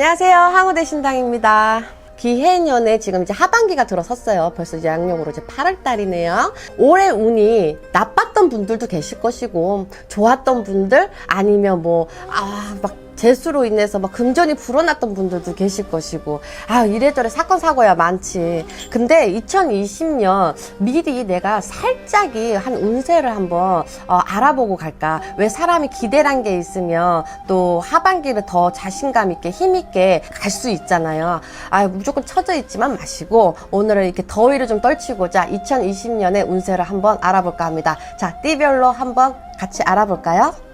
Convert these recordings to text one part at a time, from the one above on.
안녕하세요. 항우대 신당입니다. 기해년에 지금 이제 하반기가 들어섰어요. 벌써 이제 양력으로 이제 8월 달이네요. 올해 운이 나빴던 분들도 계실 것이고, 좋았던 분들, 아니면 뭐, 아, 막, 재수로 인해서 막 금전이 불어났던 분들도 계실 것이고, 아, 이래저래 사건, 사고야 많지. 근데 2020년 미리 내가 살짝이 한 운세를 한번 어, 알아보고 갈까. 왜 사람이 기대란 게 있으면 또 하반기를 더 자신감 있게 힘 있게 갈 수 있잖아요. 아, 무조건 처져 있지만 마시고 오늘은 이렇게 더위를 좀 떨치고자 2020년의 운세를 한번 알아볼까 합니다. 자, 띠별로 한번 같이 알아볼까요?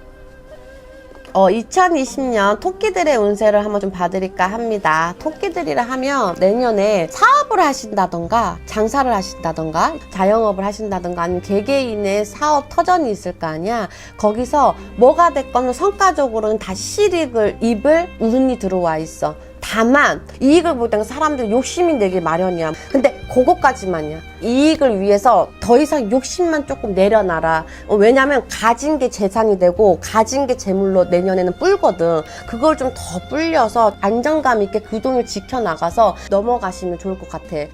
어, 2020년 토끼들의 운세를 한번 좀 봐드릴까 합니다. 토끼들이라 하면 내년에 사업을 하신다던가, 장사를 하신다던가, 자영업을 하신다던가, 아니면 개개인의 사업 터전이 있을 거 아니야. 거기서 뭐가 됐건 성과적으로는 다 실익을 입을 운이 들어와 있어. 다만 이익을 볼 때는 사람들 욕심이 내기 마련이야. 근데 그것까지만이야. 이익을 위해서 더 이상 욕심만 조금 내려놔라. 어, 왜냐면 가진 게 재산이 되고 가진 게 재물로 내년에는 뿔거든. 그걸 좀더 불려서 안정감 있게 그 돈을 지켜나가서 넘어가시면 좋을 것 같아.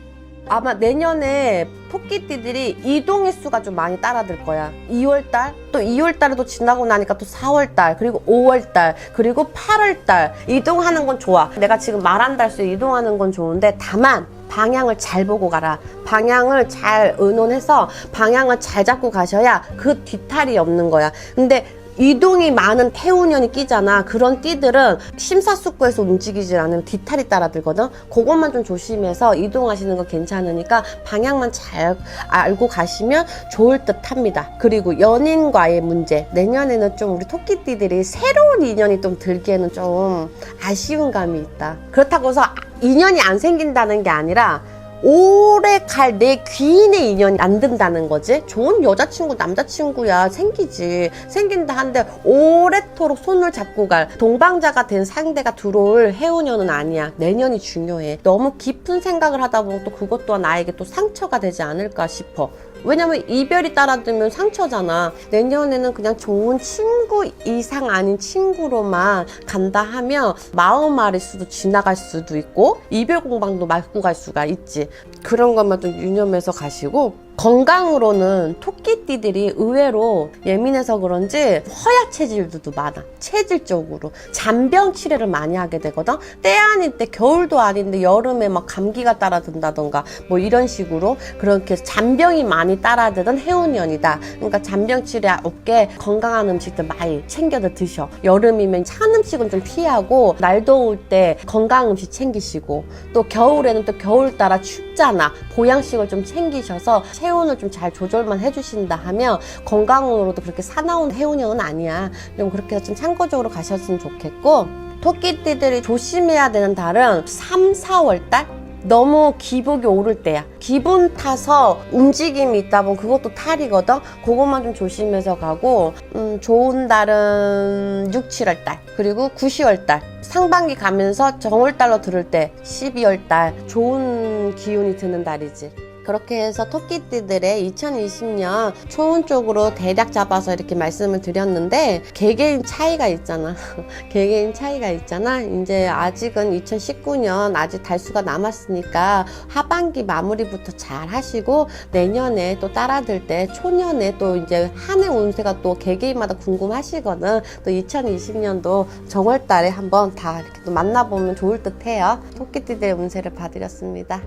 아마 내년에 토끼띠들이 이동의 수가 좀 많이 따라들 거야. 2월달, 또 2월달에 또 지나고 나니까 또 4월달, 그리고 5월달, 그리고 8월달. 이동하는 건 좋아. 내가 지금 말한 달수 이동하는 건 좋은데, 다만, 방향을 잘 보고 가라. 방향을 잘 의논해서 방향을 잘 잡고 가셔야 그 뒤탈이 없는 거야. 근데 이동이 많은 태우년이 끼잖아. 그런 띠들은 심사숙고해서 움직이질 않으면 뒤탈이 따라들거든. 그것만 좀 조심해서 이동하시는 거 괜찮으니까 방향만 잘 알고 가시면 좋을 듯 합니다. 그리고 연인과의 문제. 내년에는 좀 우리 토끼띠들이 새로운 인연이 좀 들기에는 좀 아쉬운 감이 있다. 그렇다고 해서 인연이 안 생긴다는 게 아니라 오래 갈 내 귀인의 인연이 안 든다는 거지. 좋은 여자친구, 남자친구야 생기지. 생긴다 한데 오래도록 손을 잡고 갈 동방자가 된 상대가 들어올 해운년은 아니야. 내년이 중요해. 너무 깊은 생각을 하다 보면 또 그것 또한 나에게 또 상처가 되지 않을까 싶어. 왜냐면 이별이 따라들면 상처잖아. 내년에는 그냥 좋은 친구 이상 아닌 친구로만 간다 하면 마음 아릴 수도 지나갈 수도 있고 이별 공방도 맞고 갈 수가 있지. 그런 것만 좀 유념해서 가시고 건강으로는 토끼띠들이 의외로 예민해서 그런지 허약 체질들도 많아. 체질적으로. 잔병 치레를 많이 하게 되거든. 때 아닐 때 겨울도 아닌데 여름에 막 감기가 따라든다던가 뭐 이런 식으로 그렇게 잔병이 많이 따라드는 해운년이다. 그러니까 잔병 치레 없게 건강한 음식들 많이 챙겨서 드셔. 여름이면 찬 음식은 좀 피하고 날 더울 때 건강 음식 챙기시고 또 겨울에는 또 겨울 따라 춥잖아. 보양식을 좀 챙기셔서 체 온을 좀 잘 조절만 해주신다 하면 건강으로도 그렇게 사나운 해운년은 아니야. 좀 그렇게 좀 참고적으로 가셨으면 좋겠고 토끼띠들이 조심해야 되는 달은 3, 4월 달? 너무 기복이 오를 때야. 기분 타서 움직임이 있다 보면 그것도 탈이거든? 그것만 좀 조심해서 가고, 음, 좋은 달은 6, 7월 달. 그리고 9, 10월 달. 상반기 가면서 정월 달로 들을 때 12월 달. 좋은 기운이 드는 달이지. 그렇게 해서 토끼띠들의 2020년 초운 쪽으로 대략 잡아서 이렇게 말씀을 드렸는데 개개인 차이가 있잖아. 개개인 차이가 있잖아. 이제 아직은 2019년 아직 달수가 남았으니까 하반기 마무리부터 잘 하시고 내년에 또 따라들 때 초년에 또 이제 한 해 운세가 또 개개인마다 궁금하시거든. 또 2020년도 정월 달에 한번 다 이렇게 또 만나보면 좋을 듯 해요. 토끼띠들의 운세를 봐드렸습니다.